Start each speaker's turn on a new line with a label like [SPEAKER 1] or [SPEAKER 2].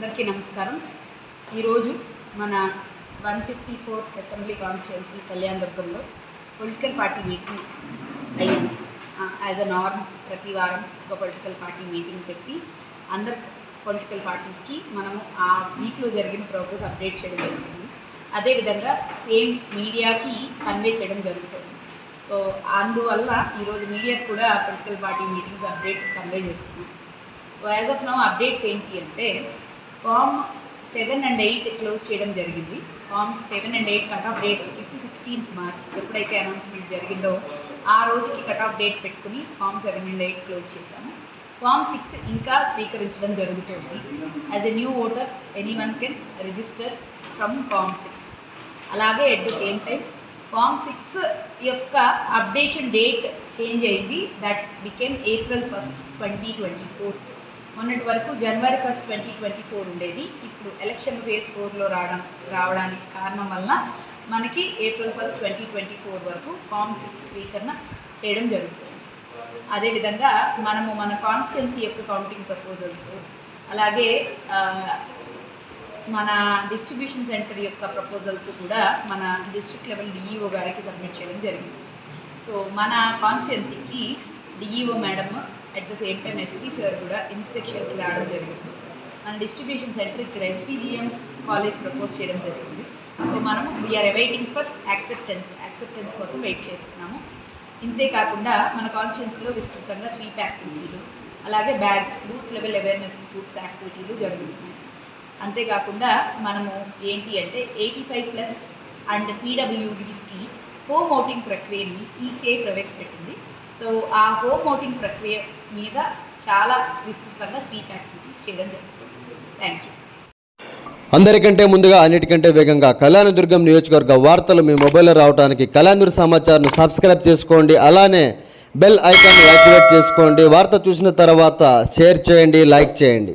[SPEAKER 1] అందరికీ నమస్కారం. ఈరోజు మన one fifty four assembly constituency కళ్యాణదుర్గంలో political party meeting అయ్యింది. యాజ్ అ నార్మ్ ప్రతి వారం ఒక పొలిటికల్ పార్టీ మీటింగ్ పెట్టి అందరు పొలిటికల్ పార్టీస్కి మనము ఆ వీక్లో జరిగిన ప్రోగ్రెస్ అప్డేట్ చేయడం జరుగుతుంది. అదేవిధంగా సేమ్ మీడియాకి కన్వే చేయడం జరుగుతుంది. సో అందువల్ల ఈరోజు మీడియాకి కూడా political party meetings update convey చేస్తున్నాం so as of now updates ఏంటి అంటే form seven and eight close చేయడం జరిగింది. Form seven and eight cut off date వచ్చేసి సిక్స్టీన్త్ మార్చ్. ఎప్పుడైతే అనౌన్స్మెంట్ జరిగిందో ఆ రోజుకి కట్ ఆఫ్ డేట్ పెట్టుకుని form seven and eight close చేశాము. ఫామ్ సిక్స్ ఇంకా స్వీకరించడం జరుగుతుంది. As a new voter any one can register from form six అలాగే at the same time form six యొక్క అప్డేషన్ డేట్ చేంజ్ అయింది. That became April first twenty twenty four మొన్నటి వరకు జనవరి ఫస్ట్ ట్వంటీ ట్వంటీ ఫోర్ ఉండేది. ఇప్పుడు election phase ఫోర్లో రావడం రావడానికి కారణం వల్ల మనకి April first twenty twenty four వరకు ఫామ్ సిక్స్ స్వీకరణ చేయడం జరుగుతుంది. అదేవిధంగా మనము మన కాన్స్టిట్యున్సీ యొక్క కౌంటింగ్ ప్రపోజల్స్ అలాగే మన డిస్ట్రిబ్యూషన్ సెంటర్ యొక్క ప్రపోజల్స్ కూడా మన డిస్ట్రిక్ట్ లెవెల్ డిఈఓ గారికి సబ్మిట్ చేయడం జరిగింది. సో మన కాన్స్టిట్యున్సీకి DEO madam at the same time SP sir కూడా ఇన్స్పెక్షన్కి రావడం జరిగింది. మన డిస్ట్రిబ్యూషన్ సెంటర్ ఇక్కడ ఎస్పీజీఎం కాలేజ్ ప్రపోజ్ చేయడం జరిగింది. సో మనము we are awaiting for acceptance acceptance కోసం వెయిట్ చేస్తున్నాము. ఇంతే కాకుండా మన కాన్స్టిట్యున్సీలో విస్తృతంగా స్వీప్ యాక్టివిటీలు అలాగే bags booth level awareness groups యాక్టివిటీలు జరుగుతున్నాయి. అంతేకాకుండా మనము ఏంటి అంటే ఎయిటీ ఫైవ్ ప్లస్ అండ్ పీడబ్ల్యూడీస్కి హోమ్ ఓటింగ్ ప్రక్రియని ఈసీఐ ప్రవేశపెట్టింది. సో ఆ హోమ్ ఓటింగ్ ప్రక్రియ మీద చాలా విస్తృతంగా స్వీప్ యాక్టివిటీస్ చేయడం జరుగుతుంది. Thank you.
[SPEAKER 2] అందరికంటే ముందుగా అన్నిటికంటే వేగంగా కళ్యాణదుర్గం నియోజకవర్గ వార్తలు మీ మొబైల్లో రావడానికి కళ్యాణదుర్గ సమాచారం సబ్స్క్రైబ్ చేసుకోండి. అలానే బెల్ ఐకాన్ యాక్టివేట్ చేసుకోండి. వార్త చూసిన తర్వాత షేర్ చేయండి లైక్ చేయండి.